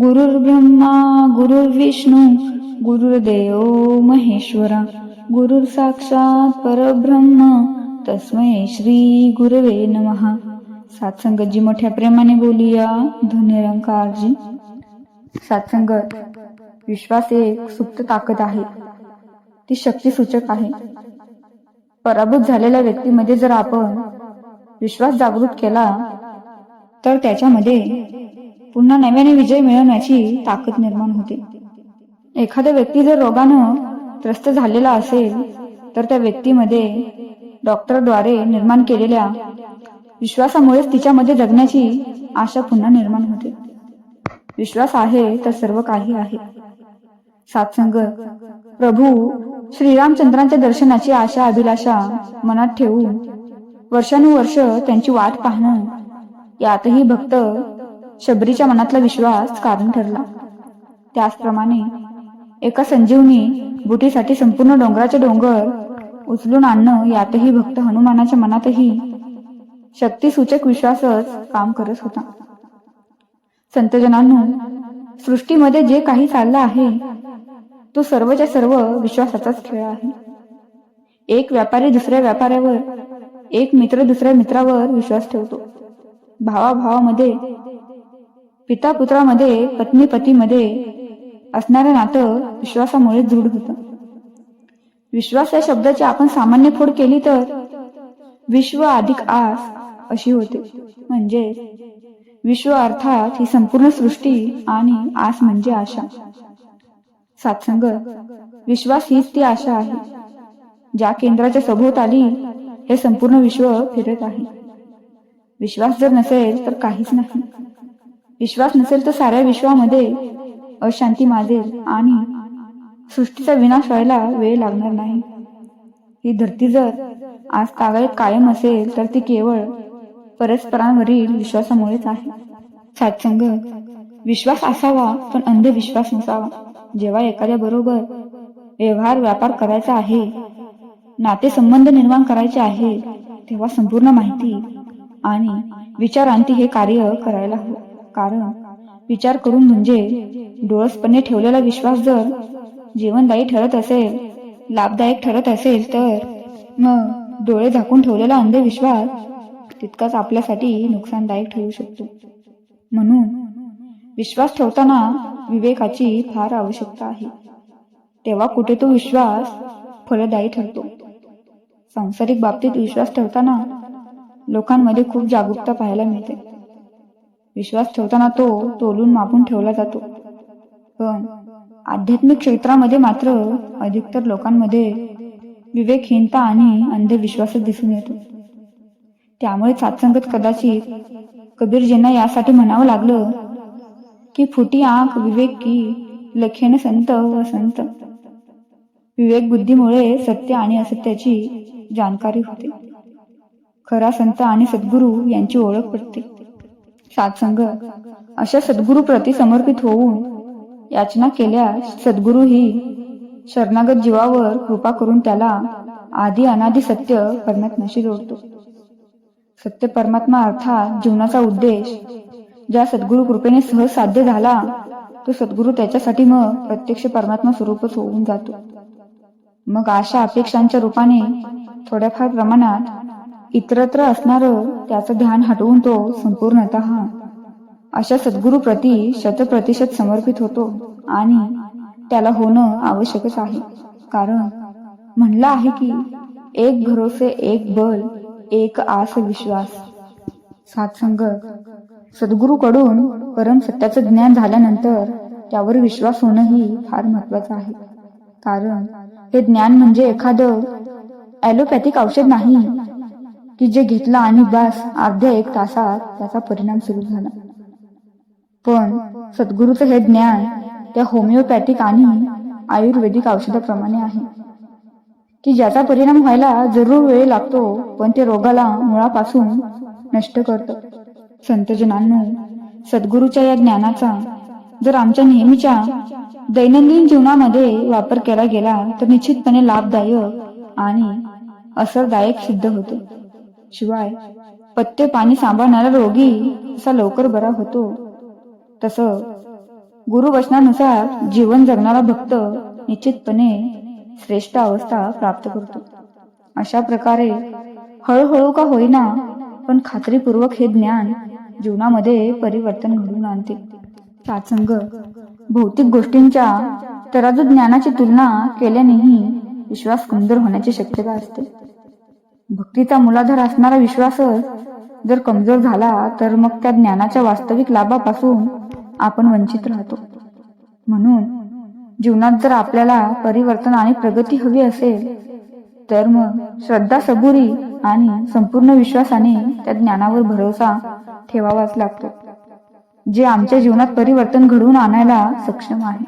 गुरुर्ब्रह्मा गुरुर्विष्णू गुरुर्देव महेश्वरा गुरुर साक्षात परब्रह्म तस्मै श्री गुरवे नमहा सात्संगतजी मोठ्या प्रेमाने बोलूया धन्यरंकारजी. सातसंगत विश्वास एक सुप्त ताकद आहे. ती शक्ती सूचक आहे. पराभूत झालेल्या व्यक्तीमध्ये जर आपण विश्वास जागृत केला तर त्याच्यामध्ये पुन्हा नव्याने विजय मिळवण्याची ताकद निर्माण होते. एखादा व्यक्ती जर रोगानं त्रस्त झालेला असेल तर त्या व्यक्तीमध्ये डॉक्टरद्वारे निर्माण केलेल्या विश्वासामुळेच तिच्यामध्ये जगण्याची आशा पुन्हा निर्माण होते. विश्वास आहे तर सर्व काही आहे. सातसंग प्रभू श्रीरामचंद्रांच्या दर्शनाची आशा अभिलाषा मनात ठेवून वर्षानुवर्ष त्यांची वाट पाहणं यातही भक्त शबरीच्या मनातला विश्वास कारण ठरला. त्याचप्रमाणे एका संजीवनी बुटीसाठी संपूर्ण डोंगराचे डोंगर उचलून आणणं यातही भक्त हनुमानाच्या मनातही शक्तीसूचक विश्वासच काम करत होता. संतजनांनो सृष्टीमध्ये जे काही चाललं आहे तो सर्वच्या सर्व विश्वासाचाच खेळ आहे. एक व्यापारी दुसऱ्या व्यापाऱ्यावर एक मित्र दुसऱ्या मित्रावर विश्वास ठेवतो. भावाभावामध्ये पिता पुत्रामध्ये पत्नी पतीमध्ये असणारं नातं विश्वासामुळे दृढ होतं. विश्वास या शब्दाची आपण सामान्य फोड केली तर विश्व अधिक आस अशी होते. म्हणजे विश्व अर्थात ही संपूर्ण सृष्टी आणि आस म्हणजे आशा. सातसंग विश्वास हीच ती आशा आहे ज्या केंद्राच्या सभोवताली हे संपूर्ण विश्व फिरत आहे. विश्वास जर नसेल तर काहीच नाही. विश्वास नसेल तर साऱ्या विश्वामध्ये अशांती माजेल आणि सृष्टीचा विनाश व्हायला वेळ लागणार नाही. ही धरती जर आज तागायत कायम असेल तर ती केवळ परस्परांवरील विश्वासामुळेच आहे. सात्संग विश्वास असावा पण अंधविश्वास नसावा. जेव्हा एखाद्या बरोबर व्यवहार व्यापार करायचा आहे नातेसंबंध निर्माण करायचे आहे तेव्हा संपूर्ण माहिती आणि विचारांती हे कार्य करायला हवं. कारण विचार करून म्हणजे डोळसपणे ठेवलेला विश्वास जर जीवनदायी ठरत असेल लाभदायक ठरत असेल तर मग डोळे झाकून ठेवलेला अंधविश्वास तितकाच आपल्यासाठी नुकसानदायक ठरू शकतो. म्हणून विश्वास ठेवताना विवेकाची फार आवश्यकता आहे. तेव्हा कुठे तो विश्वास फलदायी ठरतो. सांसारिक बाबतीत विश्वास ठेवताना लोकांमध्ये खूप जागरूकता पाहायला मिळते. विश्वास ठेवताना तो तोलून मापून ठेवला जातो. पण आध्यात्मिक क्षेत्रामध्ये मात्र अधिकतर लोकांमध्ये विवेकहीनता आणि अंधविश्वासच दिसून येतो. त्यामुळे सातसंगत कदाचित कबीरजींना यासाठी म्हणावं लागलं की फुटी आंख विवेक की लखेन संत व संत. विवेक बुद्धीमुळे सत्य आणि असत्याची जाणकारी होते. खरा संत आणि सद्गुरू यांची ओळख पडते सात्संग अशा सद्गुरु प्रती समर्पित होऊन याचना केल्यास सद्गुरु ही शरणागत जीवावर कृपा करून त्याला आधी अनादी सत्य परमात्म्याशी जोडतो. सत्य परमात्मा अर्थात जीवनाचा उद्देश ज्या सद्गुरु कृपेने सहज साध्य झाला तो सद्गुरू त्याच्यासाठी मग प्रत्यक्ष परमात्मा स्वरूपच होऊन जातो. मग अशा अपेक्षांच्या रूपाने थोड्याफार प्रमाणात इतरत्र असणार त्याचं ध्यान हटवून तो संपूर्णत अशा सद्गुरू प्रती शतप्रतिशत समर्पित होतो आणि त्याला होणं आवश्यकच आहे. कारण म्हणलं आहे की एक भरोसे एक बल एक आस विश्वास. सातसंग सद्गुरूकडून परम सत्याचं ज्ञान झाल्यानंतर त्यावर विश्वास होणंही फार महत्वाचं आहे. कारण हे ज्ञान म्हणजे एखादं ॲलोपॅथिक औषध नाही की जे घेतलं आणि बस अर्ध्या एक तासात त्याचा परिणाम सुरू झाला. पण सद्गुरूचं हे ज्ञान त्या होमिओपॅथिक आणि आयुर्वेदिक औषधाप्रमाणे आहे. की ज्याचा परिणाम व्हायला जरूर वेळ लागतो पण ते रोगाला मुळापासून नष्ट करतो. संतजनांनो सद्गुरूच्या या ज्ञानाचा जर आमच्या नेहमीच्या दैनंदिन जीवनामध्ये वापर केला गेला तर निश्चितपणे लाभदायक आणि असरदायक सिद्ध होते. शिवाय पत्ते पाणी सांभाळणारा रोगी असा लवकर बरा होतो. तसं गुरुवचनानुसार जीवन जगणारा भक्त निश्चितपणे श्रेष्ठ अवस्था प्राप्त करतो. अशा प्रकारे हळूहळू का होईना पण खात्रीपूर्वक हे ज्ञान जीवनामध्ये परिवर्तन घडून आणते. सात्संग भौतिक गोष्टींच्या तराजू ज्ञानाची तुलना केल्यानेही विश्वास कमजोर होण्याची शक्यता असते. भक्तीचा मुलाधार असणारा विश्वासच जर कमजोर झाला तर मग त्या ज्ञानाच्या वास्तविक लाभापासून आपण वंचित राहतो. म्हणून जीवनात जर आपल्याला परिवर्तन आणि प्रगती हवी असेल तर मग श्रद्धा सबुरी आणि संपूर्ण विश्वासाने त्या ज्ञानावर भरोसा ठेवावाच लागतो जे आमच्या जीवनात परिवर्तन घडवून आणायला सक्षम आहे.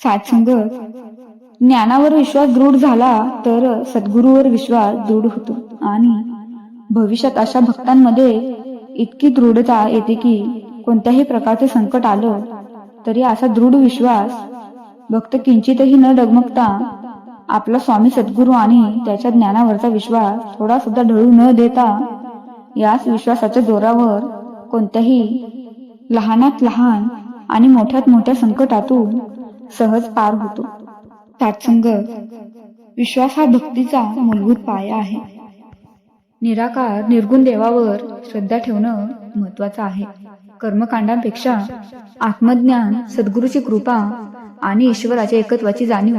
सात्संगत ज्ञानावर विश्वास दृढ झाला तर सद्गुरूवर विश्वास दृढ होतो. आणि भविष्यात अशा भक्तांमध्ये इतकी दृढता येते की कोणत्याही प्रकारचे संकट आलं तरी असा दृढ विश्वास भक्त किंचितही न डगमगता आपला स्वामी सद्गुरू आणि त्याच्या ज्ञानावरचा विश्वास थोडा सुद्धा ढळू न देता याच विश्वासाच्या जोरावर कोणत्याही लहानात लहान आणि मोठ्यात मोठ्या संकटातून सहज पार होतो. सात्संग विश्वास हा भक्तीचा मूलभूत पाया आहे. निराकार निर्गुण देवावर श्रद्धा ठेवणं महत्वाचं आहे. कर्मकांडांपेक्षा आत्मज्ञान सद्गुरूची कृपा आणि ईश्वराच्या एकत्वाची जाणीव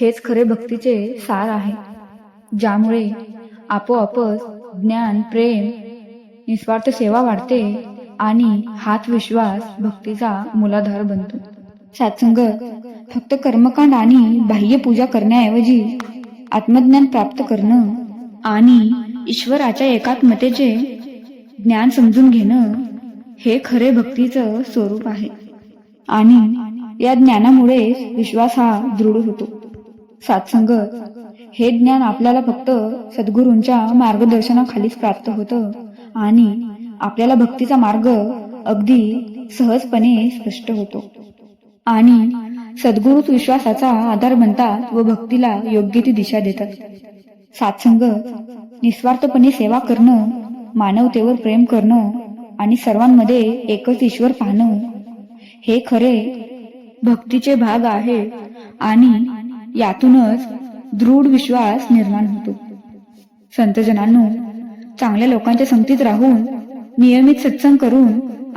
हेच खरे भक्तीचे सार आहे. ज्यामुळे आपोआपच ज्ञान प्रेम निस्वार्थ सेवा वाढते आणि हाच विश्वास भक्तीचा मूलाधार बनतो. सत्संग फक्त कर्मकांड आणि बाह्य पूजा करण्याऐवजी आत्मज्ञान प्राप्त करणं आणि ईश्वराच्या एकात्मतेचे ज्ञान समजून घेणं हे खरे भक्तीचं स्वरूप आहे. आणि या ज्ञानामुळे विश्वास हा दृढ होतो. सातसंग हे ज्ञान आपल्याला फक्त सद्गुरूंच्या मार्गदर्शनाखालीच प्राप्त होतं आणि आपल्याला भक्तीचा मार्ग अगदी सहजपणे स्पष्ट होतो. आणि सद्गुरूच विश्वासाचा आधार बनतात व भक्तीला योग्य ती दिशा देतात. सात्संग निस्वार्थपणे सेवा करणं मानवतेवर प्रेम करणं आणि सर्वांमध्ये एकच ईश्वर पाहणं हे खरे भक्तीचे भाग आहे आणि यातूनच दृढ विश्वास निर्माण होतो. संतजनांनो चांगल्या लोकांच्या संगतीत राहून नियमित सत्संग करून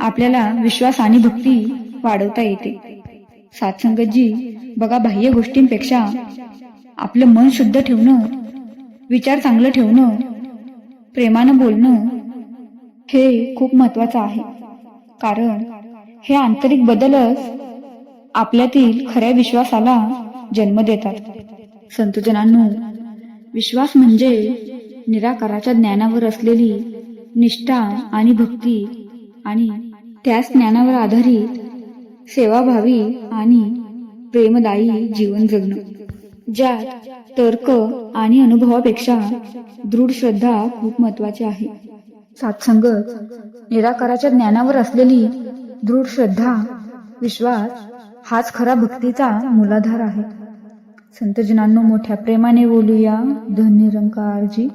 आपल्याला विश्वास आणि भक्ती वाढवता येते. सात्संगतजी बघा बाह्य गोष्टींपेक्षा आपलं मन शुद्ध ठेवणं विचार चांगलं ठेवणं प्रेमानं बोलणं हे खूप महत्वाचं आहे. कारण हे आंतरिक बदलच आपल्यातील खऱ्या विश्वासाला जन्म देतात. संतजनांनो विश्वास म्हणजे निराकाराच्या ज्ञानावर असलेली निष्ठा आणि भक्ती आणि त्याच ज्ञानावर आधारित सेवाभावी आणि प्रेमदायी जीवन जगणं ज्यात तर्क आणि अनुभवापेक्षा दृढ श्रद्धा खूप महत्वाची आहे. सातसंगत निराकाराच्या ज्ञानावर असलेली दृढ श्रद्धा विश्वास हाच खरा भक्तीचा मूलाधार आहे. संतजनांनो मोठ्या प्रेमाने बोलूया. धन निरंकारजी